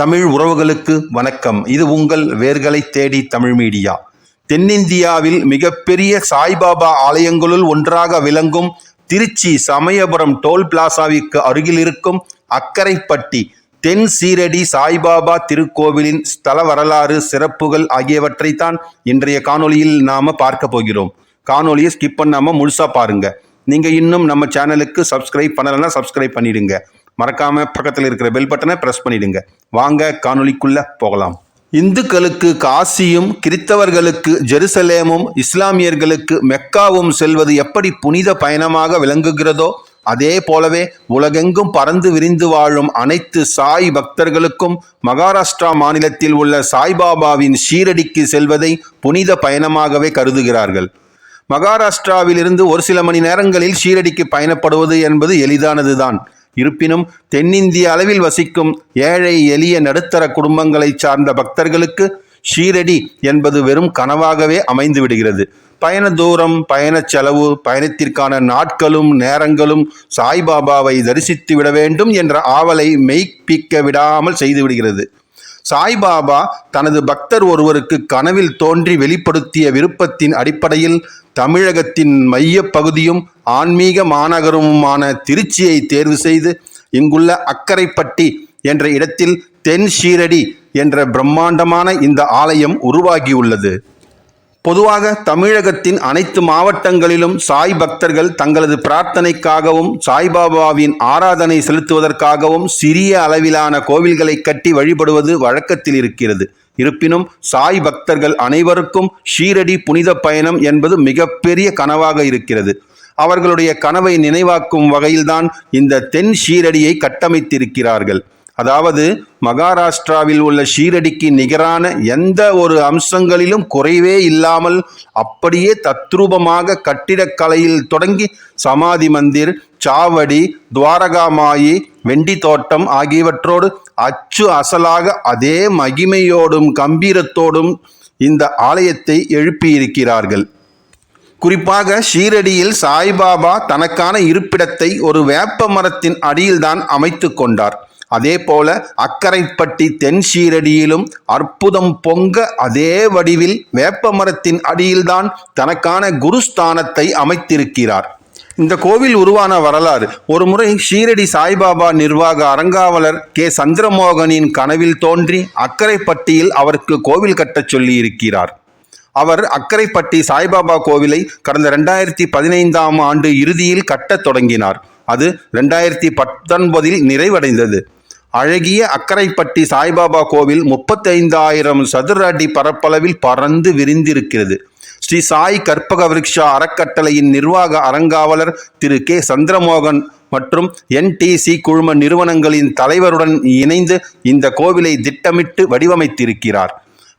தமிழ் உறவுகளுக்கு வணக்கம். இது உங்கள் வேர்களை தேடி தமிழ் மீடியா. தென்னிந்தியாவில் மிகப்பெரிய சாய்பாபா ஆலயங்களுள் ஒன்றாக விளங்கும் திருச்சி சமயபுரம் டோல் பிளாசாவிற்கு அருகில் இருக்கும் அக்கரைப்பட்டி தென் சீரடி சாய்பாபா திருக்கோவிலின் ஸ்தல வரலாறு சிறப்புகள் ஆகியவற்றைத்தான் இன்றைய காணொலியில் நாம பார்க்க போகிறோம். காணொலியை ஸ்கிப் பண்ணாமல் முழுசாக பாருங்க. நீங்கள் இன்னும் நம்ம சேனலுக்கு சப்ஸ்கிரைப் பண்ணலைன்னா சப்ஸ்கிரைப் பண்ணிடுங்க. மறக்காம பக்கத்தில் இருக்கிற பெல் பட்டனை பிரஸ் பண்ணிடுங்க. வாங்க காணொலிக்குள்ளே போகலாம். இந்துக்களுக்கு காசியும் கிறித்தவர்களுக்கு ஜெருசலேமும் இஸ்லாமியர்களுக்கு மெக்காவும் செல்வது எப்படி புனித பயணமாக விளங்குகிறதோ அதே போலவே உலகெங்கும் பறந்து விரிந்து வாழும் அனைத்து சாய் பக்தர்களுக்கும் மகாராஷ்டிரா மாநிலத்தில் உள்ள சாய்பாபாவின் ஷீரடிக்கு செல்வதை புனித பயணமாகவே கருதுகிறார்கள். மகாராஷ்டிராவிலிருந்து ஒரு சில மணி நேரங்களில் ஷீரடிக்கு பயணப்படுவது என்பது எளிதானதுதான். இருப்பினும் தென்னிந்திய அளவில் வசிக்கும் ஏழை எளிய நடுத்தர குடும்பங்களைச் சார்ந்த பக்தர்களுக்கு ஷீரடி என்பது வெறும் கனவாகவே அமைந்து விடுகிறது. பயண தூரம் பயண செலவு பயணத்திற்கான நாட்களும் நேரங்களும் சாய்பாபாவை தரிசித்து விட வேண்டும் என்ற ஆவலை மெய்ப்பிக்க விடாமல் செய்து விடுகிறது. சாய்பாபா தனது பக்தர் ஒருவருக்கு கனவில் தோன்றி வெளிப்படுத்திய விருப்பத்தின் அடிப்படையில் தமிழகத்தின் மைய பகுதியும் ஆன்மீக மாநகரமுமான திருச்சியை தேர்வு செய்து இங்குள்ள அக்கரைப்பட்டி என்ற இடத்தில் தென் ஷீரடி என்ற பிரம்மாண்டமான இந்த ஆலயம் உருவாகியுள்ளது. பொதுவாக தமிழகத்தின் அனைத்து மாவட்டங்களிலும் சாய் பக்தர்கள் தங்களது பிரார்த்தனைக்காகவும் சாய்பாபாவின் ஆராதனை செலுத்துவதற்காகவும் சிறிய அளவிலான கோவில்களை கட்டி வழிபடுவது வழக்கத்தில் இருக்கிறது. இருப்பினும் சாய் பக்தர்கள் அனைவருக்கும் ஷீரடி புனித பயணம் என்பது மிகப்பெரிய கனவாக இருக்கிறது. அவர்களுடைய கனவை நினைவாக்கும் வகையில்தான் இந்த தென் ஷீரடியை கட்டமைத்திருக்கிறார்கள். அதாவது மகாராஷ்டிராவில் உள்ள ஷீரடிக்கு நிகரான எந்த ஒரு அம்சங்களிலும் குறைவே இல்லாமல் அப்படியே தத்ரூபமாக கட்டிடக்கலையில் தொடங்கி சமாதி மந்திர் சாவடி துவாரகாமாயி வெண்டி தோட்டம் ஆகியவற்றோடு அச்சு அசலாக அதே மகிமையோடும் கம்பீரத்தோடும் இந்த ஆலயத்தை எழுப்பியிருக்கிறார்கள். குறிப்பாக ஷீரடியில் சாய்பாபா தனக்கான இருப்பிடத்தை ஒரு வேப்ப மரத்தின் அடியில்தான் அமைத்து கொண்டார். அதே போல அக்கரைப்பட்டி தென் ஷீரடியிலும் அற்புதம் பொங்க அதே வடிவில் வேப்ப மரத்தின் அடியில்தான் தனக்கான குருஸ்தானத்தை அமைத்திருக்கிறார். இந்த கோவில் உருவான வரலாறு ஒரு முறை ஷீரடி சாய்பாபா நிர்வாக அறங்காவலர் கே. சந்திரமோகனின் கனவில் தோன்றி அக்கரைப்பட்டியில் அவருக்கு கோவில் கட்டச் சொல்லியிருக்கிறார். அவர் அக்கரைப்பட்டி சாய்பாபா கோவிலை கடந்த ரெண்டாயிரத்தி பதினைந்தாம் ஆண்டு இறுதியில் கட்டத் தொடங்கினார். அது ரெண்டாயிரத்தி பத்தொன்பதில் நிறைவடைந்தது. அழகிய அக்கரைப்பட்டி சாய்பாபா கோவில் முப்பத்தைந்தாயிரம் சதுர அடி பரப்பளவில் பறந்து விரிந்திருக்கிறது. ஸ்ரீ சாய் கற்பக விருக்ஷா அறக்கட்டளையின் நிர்வாக அறங்காவலர் திரு கே. சந்திரமோகன் மற்றும் என்டிசி குழும நிறுவனங்களின் தலைவருடன் இணைந்து இந்த கோவிலை திட்டமிட்டு வடிவமைத்திருக்கிறார்.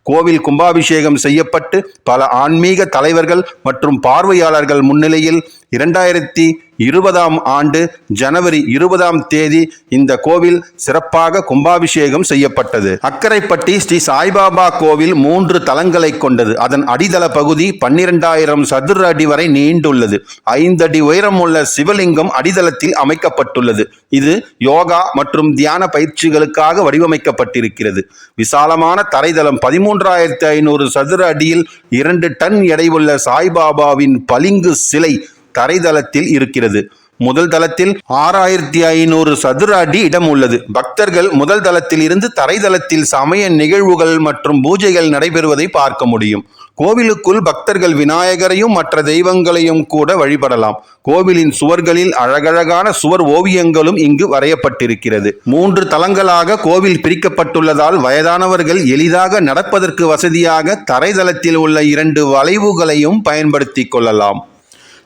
கோவில் கும்பாபிஷேகம் செய்யப்பட்டு பல ஆன்மீக தலைவர்கள் மற்றும் பார்வையாளர்கள் முன்னிலையில் இரண்டாயிரத்தி இருபதாம் ஆண்டு ஜனவரி இருபதாம் தேதி இந்த கோவில் சிறப்பாக கும்பாபிஷேகம் செய்யப்பட்டது. அக்கரைப்பட்டி ஸ்ரீ சாய்பாபா கோவில் மூன்று தலங்களை கொண்டது. அதன் அடித்தள பகுதி பன்னிரெண்டாயிரம் சதுர அடி வரை நீண்டுள்ளது. ஐந்து அடி உயரம் உள்ள சிவலிங்கம் அடித்தளத்தில் அமைக்கப்பட்டுள்ளது. இது யோகா மற்றும் தியான பயிற்சிகளுக்காக வடிவமைக்கப்பட்டிருக்கிறது. விசாலமான தரைதளம் பதிமூன்றாயிரத்தி ஐநூறு சதுர அடியில் இரண்டு டன் எடையுள்ள சாய்பாபாவின் பளிங்கு சிலை தரைதளத்தில் இருக்கிறது. முதல் தளத்தில் ஆறாயிரத்தி ஐநூறு சதுர அடி இடம் உள்ளது. பக்தர்கள் முதல் தளத்தில் இருந்து தரைதளத்தில் சமய நிகழ்வுகள் மற்றும் பூஜைகள் நடைபெறுவதை பார்க்க முடியும். கோவிலுக்குள் பக்தர்கள் விநாயகரையும் மற்ற தெய்வங்களையும் கூட வழிபடலாம். கோவிலின் சுவர்களில் அழகழகான சுவர் ஓவியங்களும் இங்கு வரையப்பட்டிருக்கிறது. மூன்று தளங்களாக கோவில் பிரிக்கப்பட்டுள்ளதால் வயதானவர்கள் எளிதாக நடப்பதற்கு வசதியாக தரைதளத்தில் உள்ள இரண்டு வளைவுகளையும் பயன்படுத்திக் கொள்ளலாம்.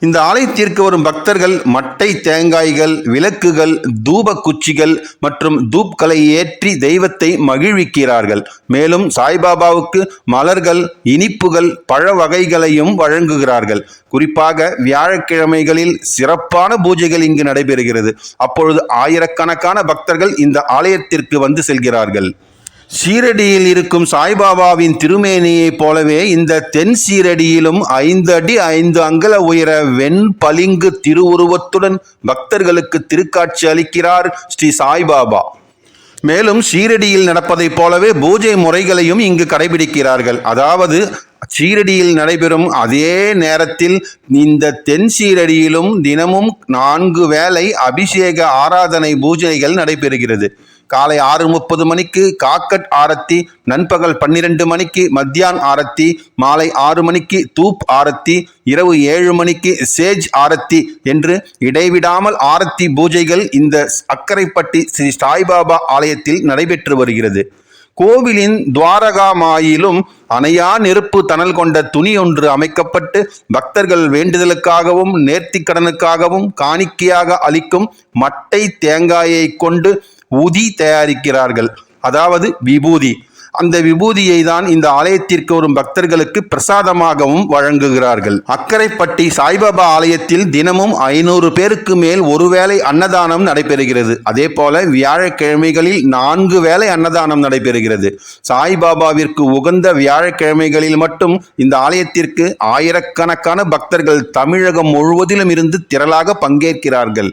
இந்த ஆலயத்திற்கு வரும் பக்தர்கள் மட்டை தேங்காய்கள் விளக்குகள் தூப குச்சிகள் மற்றும் தூப்களை ஏற்றி தெய்வத்தை மகிழ்விக்கிறார்கள். மேலும் சாய்பாபாவுக்கு மலர்கள் இனிப்புகள் பழ வகைகளையும் வழங்குகிறார்கள். குறிப்பாக வியாழக்கிழமைகளில் சிறப்பான பூஜைகள் இங்கு நடைபெறுகிறது. அப்பொழுது ஆயிரக்கணக்கான பக்தர்கள் இந்த ஆலயத்திற்கு வந்து செல்கிறார்கள். சீரடியில் இருக்கும் சாய்பாபாவின் திருமேனியைப் போலவே இந்த தென் சீரடியிலும் ஐந்து அடி ஐந்து அங்கல உயர வெண் பளிங்கு திருவுருவத்துடன் பக்தர்களுக்கு திருக்காட்சி அளிக்கிறார் ஸ்ரீ சாய்பாபா. மேலும் ஷீரடியில் நடப்பதைப் போலவே பூஜை முறைகளையும் இங்கு கடைபிடிக்கிறார்கள். அதாவது ஷீரடியில் நடைபெறும் அதே நேரத்தில் இந்த தென் சீரடியிலும் தினமும் நான்கு வேளை அபிஷேக ஆராதனை பூஜைகள் நடைபெறுகிறது. காலை ஆறு முப்பது மணிக்கு காக்கட் ஆரத்தி நண்பகல் பன்னிரண்டு மணிக்கு மத்தியான் ஆரத்தி மாலை ஆறு மணிக்கு தூப் ஆரத்தி இரவு ஏழு மணிக்கு சேஜ் ஆரத்தி என்று இடைவிடாமல் ஆரத்தி பூஜைகள் இந்த அக்கரைப்பட்டி ஸ்ரீ சாய்பாபா ஆலயத்தில் நடைபெற்று வருகிறது. கோவிலின் துவாரகாமாயிலும் அணையா நெருப்பு தணல் கொண்ட துணி ஒன்று அமைக்கப்பட்டு பக்தர்கள் வேண்டுதலுக்காகவும் நேர்த்திக்கடனுக்காகவும் காணிக்கையாக அளிக்கும் மட்டை தேங்காயை கொண்டு உதி தயாரிக்கிறார்கள். அதாவது விபூதி. அந்த விபூதியை தான் இந்த ஆலயத்திற்கு வரும் பக்தர்களுக்கு பிரசாதமாகவும் வழங்குகிறார்கள். அக்கரைப்பட்டி சாய்பாபா ஆலயத்தில் தினமும் ஐநூறு பேருக்கு மேல் ஒருவேளை அன்னதானம் நடைபெறுகிறது. அதே போல வியாழக்கிழமைகளில் நான்கு வேளை அன்னதானம் நடைபெறுகிறது. சாய்பாபாவிற்கு உகந்த வியாழக்கிழமைகளில் மட்டும் இந்த ஆலயத்திற்கு ஆயிரக்கணக்கான பக்தர்கள் தமிழகம் முழுவதிலும் இருந்து திரளாக பங்கேற்கிறார்கள்.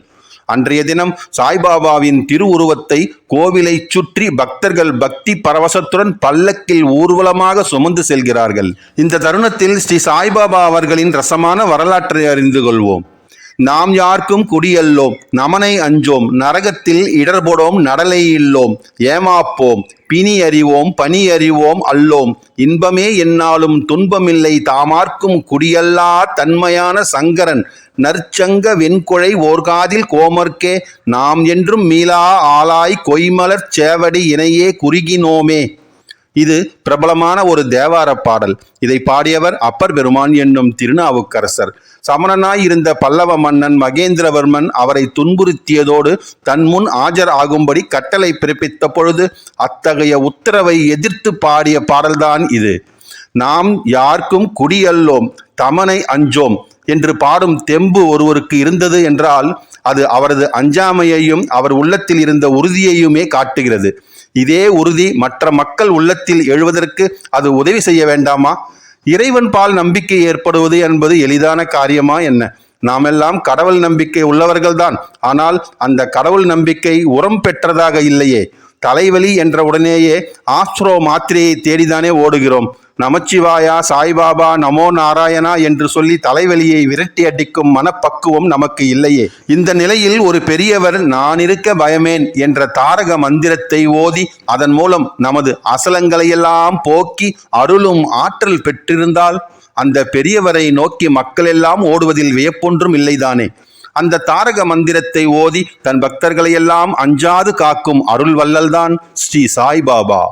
அன்றைய தினம் சாய்பாபாவின் திருவுருவத்தை கோவிலை சுற்றி பக்தர்கள் பக்தி பரவசத்துடன் பல்லக்கில் ஊர்வலமாக சுமந்து செல்கிறார்கள். இந்த தருணத்தில் ஸ்ரீ சாய்பாபா அவர்களின் ரசமான வரலாற்றை அறிந்து கொள்வோம். நாம் யார்க்கும் குடியல்லோம். நமனை அஞ்சோம். நரகத்தில் இடர்படோம் நடலை இல்லோம் ஏமாப்போம். பிணி அறிவோம். பணி அறிவோம். அல்லோம். இன்பமே என்னாலும் துன்பமில்லை. தாமார்க்கும் குடியல்லா தன்மையான சங்கரன். நற்சங்க வெண்குழை ஓர்காதில் கோமர்க்கே. நாம் என்றும் மீளா ஆளாய் கொய்மலர் சேவடி இணையே குறுகினோமே. இது பிரபலமான ஒரு தேவார பாடல். இதை பாடியவர் அப்பர் பெருமான் என்னும் திருநாவுக்கரசர். சமணனாய் இருந்த பல்லவ மன்னன் மகேந்திரவர்மன் அவரை துன்புறுத்தியதோடு தன் முன் ஆஜர் ஆகும்படி கட்டளை பிறப்பித்த பொழுது அத்தகைய உத்தரவை எதிர்த்து பாடிய பாடல்தான் இது. நாம் யாருக்கும் குடியல்லோம் தமனை அஞ்சோம் என்று பாடும் தெம்பு ஒருவருக்கு இருந்தது என்றால் அது அவரது அஞ்சாமையையும் அவர் உள்ளத்தில் இருந்த உறுதியையுமே காட்டுகிறது. இதே உறுதி மற்ற மக்கள் உள்ளத்தில் எழுவதற்கு அது உதவி செய்ய வேண்டாமா? இறைவன் பால் நம்பிக்கை ஏற்படுவது என்பது எளிதான காரியமா என்ன? நாமெல்லாம் கடவுள் நம்பிக்கை உள்ளவர்கள்தான். ஆனால் அந்த கடவுள் நம்பிக்கை உரம் பெற்றதாக இல்லையே. தலைவலி என்ற உடனேயே ஆஸ்ட்ரோ மாத்திரையை தேடிதானே ஓடுகிறோம். நமச்சிவாயா சாய்பாபா நமோ நாராயணா என்று சொல்லி தலைவலியை விரட்டி அடிக்கும் மனப்பக்குவம் நமக்கு இல்லையே. இந்த நிலையில் ஒரு பெரியவர் நான் இருக்க பயமேன் என்ற தாரக மந்திரத்தை ஓதி அதன் மூலம் நமது அசலங்களையெல்லாம் போக்கி அருளும் ஆற்றல் பெற்றிருந்தால் அந்த பெரியவரை நோக்கி மக்கள் எல்லாம் ஓடுவதில் வியப்பொன்றும் இல்லைதானே. அந்த தாரக மந்திரத்தை ஓதி தன் பக்தர்களையெல்லாம் அஞ்சாது காக்கும் அருள் வல்லல்தான் ஸ்ரீ சாய்பாபா.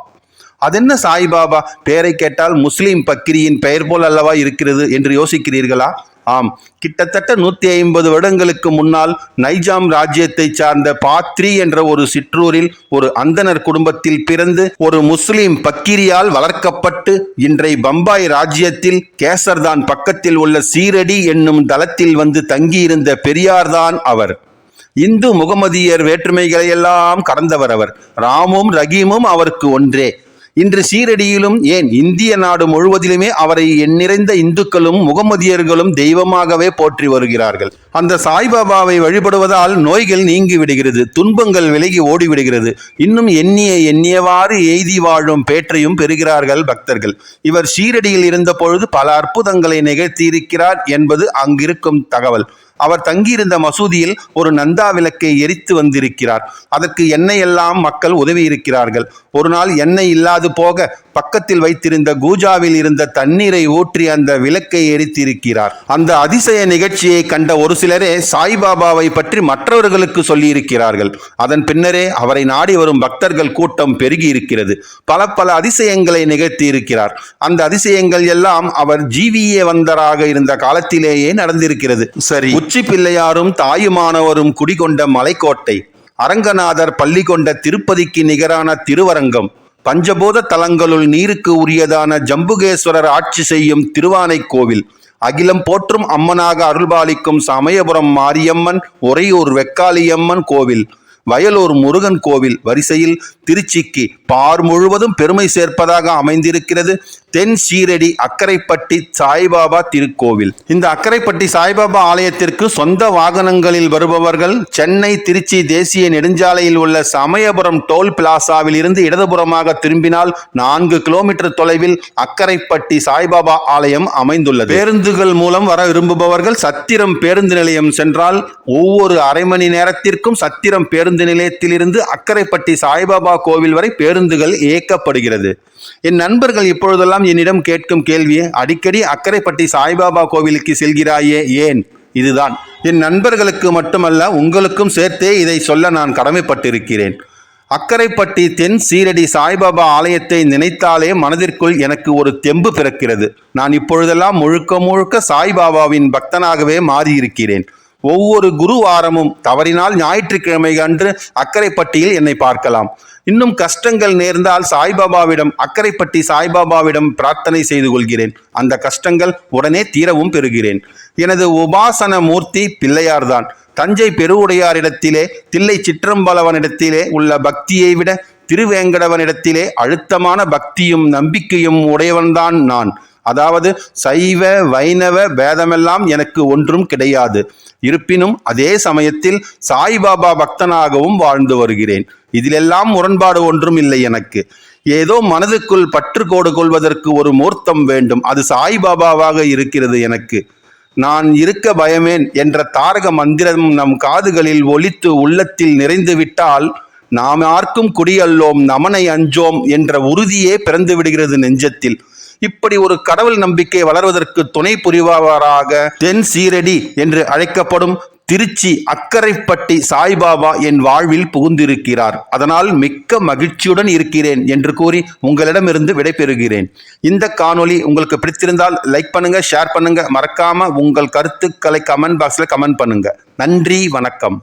அதென்ன சாய்பாபா பெயரை கேட்டால் முஸ்லீம் பக்கிரியின் பெயர் போல் அல்லவா இருக்கிறது என்று யோசிக்கிறீர்களா? ஆம். கிட்டத்தட்ட நூற்றி ஐம்பது வருடங்களுக்கு முன்னால் நைஜாம் ராஜ்யத்தை சார்ந்த பாத்ரி என்ற ஒரு சிற்றூரில் ஒரு அந்தனர் குடும்பத்தில் பிறந்து ஒரு முஸ்லிம் பக்கிரியால் வளர்க்கப்பட்டு இன்றை பம்பாய் ராஜ்யத்தில் கேசர்தான் பக்கத்தில் உள்ள சீரடி என்னும் தளத்தில் வந்து தங்கியிருந்த பெரியார்தான் அவர். இந்து முகமதியர் வேற்றுமைகளை எல்லாம் கடந்தவர் அவர். ராமும் ரஹீமும் அவருக்கு ஒன்றே. இன்று சீரடியிலும் ஏன் இந்திய நாடு முழுவதிலுமே அவரை எண்ணிறைந்த இந்துக்களும் முகமதியர்களும் தெய்வமாகவே போற்றி வருகிறார்கள். அந்த சாய்பாபாவை வழிபடுவதால் நோய்கள் நீங்கி விடுகிறது துன்பங்கள் விலகி ஓடிவிடுகிறது இன்னும் எண்ணிய எண்ணியவாறு எய்தி வாழும் பேற்றையும் பெறுகிறார்கள் பக்தர்கள். இவர் சீரடியில் இருந்த பொழுது பல அற்புதங்களை நிகழ்த்தியிருக்கிறார் என்பது அங்கிருக்கும் தகவல். அவர் தங்கியிருந்த மசூதியில் ஒரு நந்தா விளக்கை எரித்து வந்திருக்கிறார். அதற்கு எண்ணெய் எல்லாம் மக்கள் உதவி இருக்கிறார்கள் ஒரு நாள் எண்ணெய் இல்லாது போக பக்கத்தில் வைத்திருந்த கூஜாவில் இருந்த தண்ணீரை ஊற்றி அந்த விளக்கை எரித்திருக்கிறார். அந்த அதிசய நிகழ்ச்சியை கண்ட ஒரு சிலரே சாய்பாபாவை பற்றி மற்றவர்களுக்கு சொல்லியிருக்கிறார்கள். அதன் பின்னரே அவரை நாடி வரும் பக்தர்கள் கூட்டம் பெருகி இருக்கிறது பல பல அதிசயங்களை நிகழ்த்தி இருக்கிறார் அந்த அதிசயங்கள் எல்லாம் அவர் ஜீவியே வந்தராக இருந்த காலத்திலேயே நடந்திருக்கிறது. சரி. உச்சி பிள்ளையாரும் தாயுமானவரும் குடிகொண்ட மலைக்கோட்டை அரங்கநாதர் பள்ளி கொண்ட திருப்பதிக்கு நிகரான திருவரங்கம் பஞ்சபூத தலங்களுள் நீருக்கு உரியதான ஜம்புகேஸ்வரர் ஆட்சி செய்யும் திருவானை கோவில் அகிலம் போற்றும் அம்மனாக அருள்பாலிக்கும் சமயபுரம் மாரியம்மன் உறையூர் வெக்காளியம்மன் கோவில் வயலூர் முருகன் கோவில் வரிசையில் திருச்சிக்கு பார் முழுவதும் பெருமை சேர்ப்பதாக அமைந்திருக்கிறது. தென் சீரடி அக்கரைப்பட்டி சாய்பாபா திருக்கோவில். இந்த அக்கரைப்பட்டி சாய்பாபா ஆலயத்திற்கு சொந்த வாகனங்களில் வருபவர்கள் சென்னை திருச்சி தேசிய நெடுஞ்சாலையில் உள்ள சமயபுரம் டோல் பிளாசாவில் இருந்து இடதுபுறமாக திரும்பினால் நான்கு கிலோமீட்டர் தொலைவில் அக்கரைப்பட்டி சாய்பாபா ஆலயம் அமைந்துள்ளது. பேருந்துகள் மூலம் வர விரும்புபவர்கள் சத்திரம் பேருந்து நிலையம் சென்றால் ஒவ்வொரு அரை மணி நேரத்திற்கும் சத்திரம் பேருந்து நிலையத்திலிருந்து அக்கரைப்பட்டி சாய்பாபா கோவில் வரை பேருந்துகள் இயக்கப்படுகிறது. என் நண்பர்கள் இப்பொழுதெல்லாம் என்னிடம் கேட்கும் கேள்வியே அடிக்கடி அக்கரைப்பட்டி சாய்பாபா கோவிலுக்கு செல்கிறாயே ஏன்? இதுதான். என் நண்பர்களுக்கு மட்டுமல்ல உங்களுக்கும் சேர்த்தே இதை சொல்ல நான் கடமைப்பட்டிருக்கிறேன். அக்கரைப்பட்டி தென் சீரடி சாய்பாபா ஆலயத்தை நினைத்தாலே மனதிற்குள் எனக்கு ஒரு தெம்பு பிறக்கிறது. நான் இப்பொழுதெல்லாம் முழுக்க முழுக்க சாய்பாபாவின் பக்தனாகவே மாறியிருக்கிறேன். ஒவ்வொரு குருவாரமும் தவறினால் ஞாயிற்றுக்கிழமை அன்று அக்கரைப்பட்டியில் என்னை பார்க்கலாம். இன்னும் கஷ்டங்கள் நேர்ந்தால் சாய்பாபாவிடம் அக்கரைப்பட்டி சாய்பாபாவிடம் பிரார்த்தனை செய்து கொள்கிறேன். அந்த கஷ்டங்கள் உடனே தீரவும் பெறுகிறேன். எனது உபாசன மூர்த்தி பிள்ளையார்தான். தஞ்சை பெருவுடையாரிடத்திலே தில்லை சிற்றம்பலவனிடத்திலே உள்ள பக்தியை விட திருவேங்கடவனிடத்திலே அழுத்தமான பக்தியும் நம்பிக்கையும் உடையவன்தான் நான். அதாவது சைவ வைணவ பேதமெல்லாம் எனக்கு ஒன்றும் கிடையாது. இருப்பினும் அதே சமயத்தில் சாய்பாபா பக்தனாகவும் வாழ்ந்து வருகிறேன். இதிலெல்லாம் முரண்பாடு ஒன்றும் இல்லை எனக்கு. ஏதோ மனதுக்குள் பற்றுக்கோடு கொள்வதற்கு ஒரு மூர்த்தம் வேண்டும். அது சாய்பாபாவாக இருக்கிறது எனக்கு. நான் இருக்க பயமேன் என்ற தாரக மந்திரம் நம் காதுகளில் ஒலித்து உள்ளத்தில் நிறைந்து விட்டால் நாம் யாருக்கும் குடியல்லோம் நமனை அஞ்சோம் என்ற உறுதியே பிறந்து விடுகிறது நெஞ்சத்தில். இப்படி ஒரு கடவுள் நம்பிக்கை வளர்வதற்கு துணை புரிபவராக தென் சீரடி என்று அழைக்கப்படும் திருச்சி அக்கரைப்பட்டி சாய்பாபா என் வாழ்வில் புகுந்திருக்கிறார். அதனால் மிக்க மகிழ்ச்சியுடன் இருக்கிறேன் என்று கூறி உங்களிடமிருந்து விடைபெறுகிறேன். இந்த காணொலி உங்களுக்கு பிடித்திருந்தால் லைக் பண்ணுங்க ஷேர் பண்ணுங்க. மறக்காம உங்கள் கருத்துக்களை கமெண்ட் பாக்ஸில் கமெண்ட் பண்ணுங்க. நன்றி வணக்கம்.